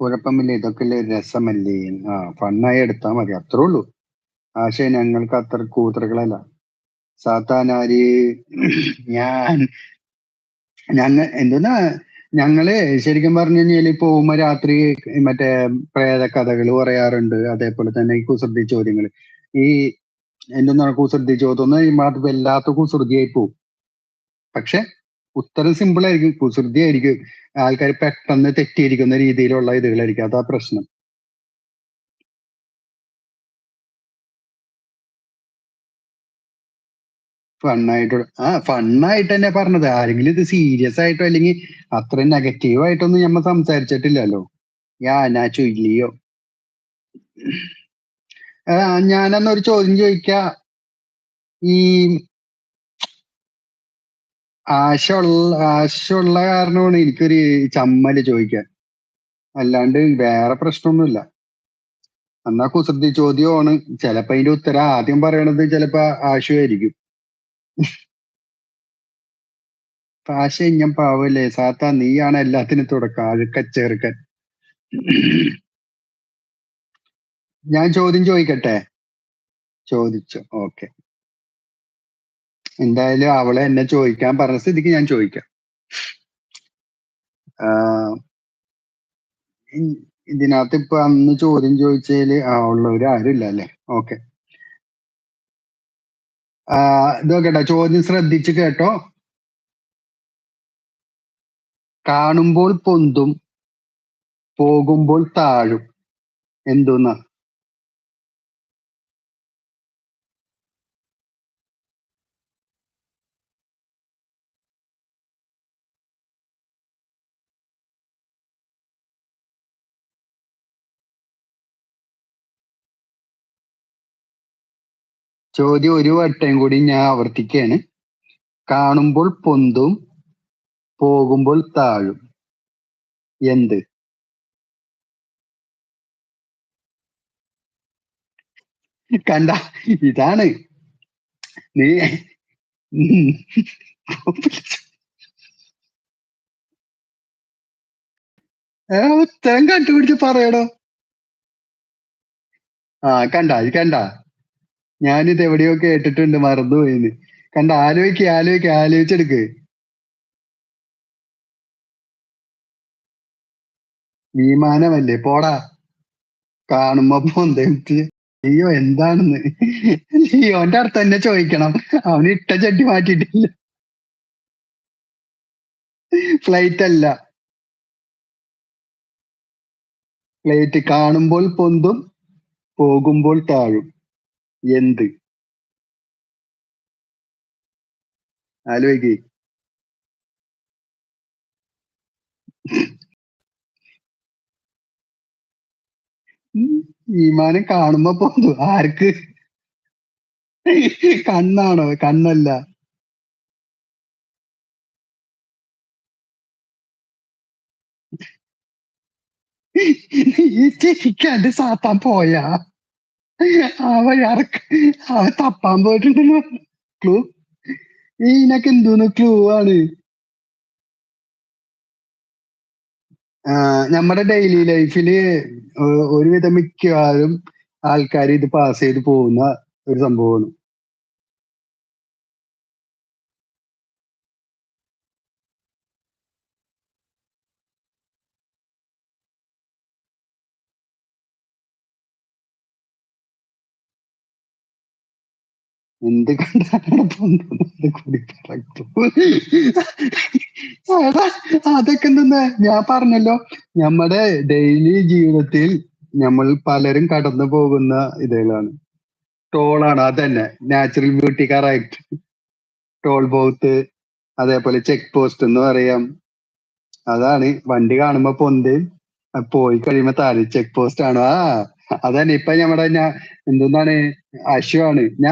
കുഴപ്പമില്ല ഇതൊക്കെയല്ലേ രസമല്ലേ? ആ ഫണ്ണായി എടുത്താൽ മതി അത്രേ ഉള്ളൂ. ആശയ ഞങ്ങൾക്ക് അത്ര കൂതറകളല്ല. സാത്താനാരി ഞാൻ. ഞങ്ങ എന്തെന്നാ? ഞങ്ങൾ ശരിക്കും പറഞ്ഞു കഴിഞ്ഞാൽ ഇപ്പൊ ഉമ്മ രാത്രി മറ്റേ പ്രേത കഥകൾ പറയാറുണ്ട്. അതേപോലെ തന്നെ ഈ കുസൃതി ചോദ്യങ്ങൾ ഈ എന്തെന്നാണ് കുസൃതി ചോദ്യം? എന്ന് ഈ അത് വല്ലാത്ത കുസൃതിയായി പോകും പക്ഷെ ഉത്തരം സിമ്പിൾ ആയിരിക്കും. കുസൃതി ആയിരിക്കും. ആൾക്കാർ പെട്ടെന്ന് തെറ്റിയിരിക്കുന്ന രീതിയിലുള്ള ഇതുകളായിരിക്കും. അതാ പ്രശ്നം. ഫണ്ണായിട്ടുള്ള ആ ഫണ്ണായിട്ട് തന്നെ പറഞ്ഞത്. ആരെങ്കിലും ഇത് സീരിയസ് ആയിട്ടോ അല്ലെങ്കിൽ അത്ര നെഗറ്റീവ് ആയിട്ടൊന്നും നമ്മൾ സംസാരിച്ചിട്ടില്ലല്ലോ. യാ നാ ചൊല്ലിയോ? ഞാനന്നൊരു ചോദ്യം ചോദിക്ക. ഈ ആശയുള്ള ആശയുള്ള കാരണമാണ് എനിക്കൊരു ചമ്മൽ ചോദിക്കാൻ. അല്ലാണ്ട് വേറെ പ്രശ്നമൊന്നുമില്ല. എന്നാ കുസൃതി ചോദ്യമാണ് ചിലപ്പോ അതിന്റെ ഉത്തരം ആദ്യം പറയണത് ചിലപ്പോ ആശുവായിരിക്കും. ആശ ഞാൻ പാവല്ലേ? സാത്ത നീയാണ് എല്ലാത്തിനും തുടക്കം. അഴുക്കച്ചേർക്കൻ ഞാൻ ചോദ്യം ചോദിക്കട്ടെ? ചോദിച്ചു. ഓക്കെ. എന്തായാലും അവളെ എന്നെ ചോദിക്കാൻ പറഞ്ഞ സ്ഥിതിക്ക് ഞാൻ ചോദിക്കാം. ഇതിനകത്ത് ഇപ്പൊ അന്ന് ചോദ്യം ചോദിച്ചതിൽ ആ ഉള്ളവര് ആരും ഇല്ല അല്ലേ? ഓക്കെ. ഇതൊക്കെട്ടെ ചോദ്യം ശ്രദ്ധിച്ച് കേട്ടോ. കാണുമ്പോൾ പൊന്തും പോകുമ്പോൾ താഴും. എന്തോന്നാ? ചോദ്യം ഒരു വട്ടം കൂടി ഞാൻ ആവർത്തിക്കുകയാണ് കാണുമ്പോൾ പൊന്തും പോകുമ്പോൾ താഴും. എന്ത്? കണ്ട ഇതാണ്. നീ ഉത്തരം കണ്ടുപിടിച്ച് പറയടോ. ആ കണ്ട ഇത് കണ്ട. ഞാനിത് എവിടെയോ കേട്ടിട്ടുണ്ട് മറന്നുപോയിന്ന് കണ്ട? ആലോചിക്ക ആലോചിക്ക ആലോചിച്ചെടുക്ക് വിമാനമല്ലേ? പോടാ. കാണുമ്പോ അയ്യോ എന്താണെന്ന്? ലിയോന്റെ അർത്ഥം തന്നെ ചോദിക്കണം. അവന് ഇട്ട ചട്ടി മാറ്റിയിട്ടില്ല. ഫ്ലൈറ്റ് അല്ല. ഫ്ലൈറ്റ് കാണുമ്പോൾ പൊന്തും പോകുമ്പോൾ താഴും. എന്ത്? ആലോചിക്ക്. ഈമാനം കാണുമ്പോ പോന്നു ആർക്ക്? കണ്ണാണോ? കണ്ണല്ല. ഈ ചിരിക്കാണ്ട് സാത്താൻ പോയാ. അവ ഇറക്ക തപ്പാൻ പോയിട്ടുണ്ടല്ലോ ക്ലൂ ഈ ഇതിനൊക്കെ എന്തോന്ന് ക്ലൂ ആണ്? നമ്മുടെ ഡെയിലി ലൈഫിൽ ഒരുവിധം മിക്കവാറും ആൾക്കാർ ഇത് പാസ് ചെയ്ത് പോകുന്ന ഒരു സംഭവമാണ്. എന്ത് കണ്ടാണ് കൂടി അതൊക്കെ എന്തെന്നാ? ഞാൻ പറഞ്ഞല്ലോ. നമ്മുടെ ഡെയിലി ജീവിതത്തിൽ നമ്മൾ പലരും കടന്നു പോകുന്ന ഇതുകളാണ് ടോളാണ് അതന്നെ. Natural beauty correct toll booth അതേപോലെ ചെക്ക് പോസ്റ്റ് എന്ന് പറയാം. അതാണ്. വണ്ടി കാണുമ്പോ പൊന്ത്. പോയി കഴിയുമ്പോ താഴെ ചെക്ക് പോസ്റ്റ് ആണ്. ആ അതന്നെ. ഇപ്പൊ നമ്മുടെ ഞാൻ എന്തെന്നാണ്? അശുവാണ്. ഞാൻ